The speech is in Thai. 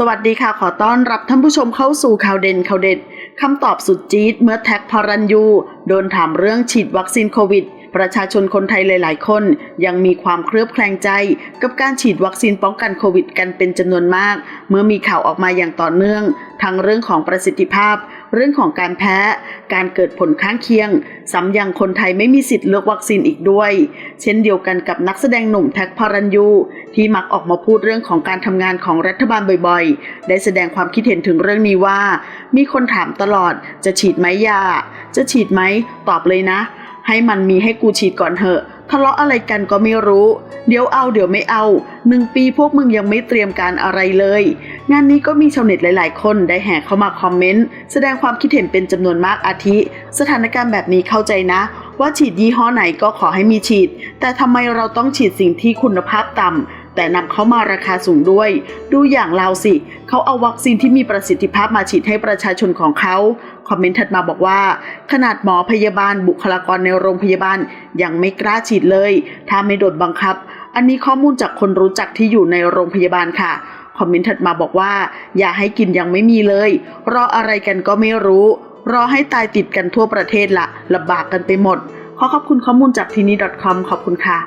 สวัสดีค่ะ ขอต้อนรับท่านผู้ชมเข้าสู่ข่าวเด่นข่าวเด็ดคำตอบสุดจี๊ดเมื่อแท็กพรันยู โดนถามเรื่องฉีดวัคซีนโควิด ประชาชนคนไทยหลาย ๆ คน ยังมีความเครือบแคลงใจ กับการฉีดวัคซีนป้องกันโควิด กันเป็นจำนวนมาก เมื่อมีข่าวออกมาอย่างต่อเนื่อง ทั้งเรื่องของประสิทธิภาพ เรื่องของการแพ้ การเกิดผลข้างเคียงซ้ำยังคนไทยไม่มีสิทธิ์เลือกวัคซีนอีกด้วย เช่นเดียวกันกับนักแสดงหนุ่มแท็กพารันยู ที่มักออกมาพูดเรื่องของการทำงานของรัฐบาลบ่อยๆ ได้แสดงความคิดเห็นถึงเรื่องนี้ว่า มีคนถามตลอดจะฉีดไหมยา จะฉีดไหมตอบเลยนะ ให้มันมีให้กูฉีดก่อนเถอะทะเลาะอะไรกันก็ไม่รู้ เดี๋ยวเอาเดี๋ยวไม่เอา หนึ่งปีพวกมึงยังไม่เตรียมการอะไรเลย งานนี้ก็มีชาวเน็ตหลาย ๆ คนได้แห่เข้ามาคอมเมนต์ แสดงความคิดเห็นเป็นจำนวนมากอาทิ สถานการณ์แบบนี้เข้าใจนะ ว่าฉีดยี่ห้อไหนก็ขอให้มีฉีด แต่ทำไมเราต้องฉีดสิ่งที่คุณภาพต่ำแต่นำเข้ามาราคาสูงด้วย ดูอย่างลาวสิ เขาเอาวัคซีนที่มีประสิทธิภาพมาฉีดให้ประชาชนของเขา คอมเมนต์ถัดมาบอกว่า ขนาดหมอพยาบาลบุคลากรในโรงพยาบาล ยังไม่กล้าฉีดเลย ถ้าไม่โดนบังคับ อันนี้ข้อมูลจากคนรู้จักที่อยู่ในโรงพยาบาลค่ะ คอมเมนต์ถัดมาบอกว่า อย่าให้กินยังไม่มีเลย รออะไรกันก็ไม่รู้ รอให้ตายติดกันทั่วประเทศละลำบากกันไปหมด ขอขอบคุณข้อมูลจากทีนี้ .com ขอบคุณค่ะ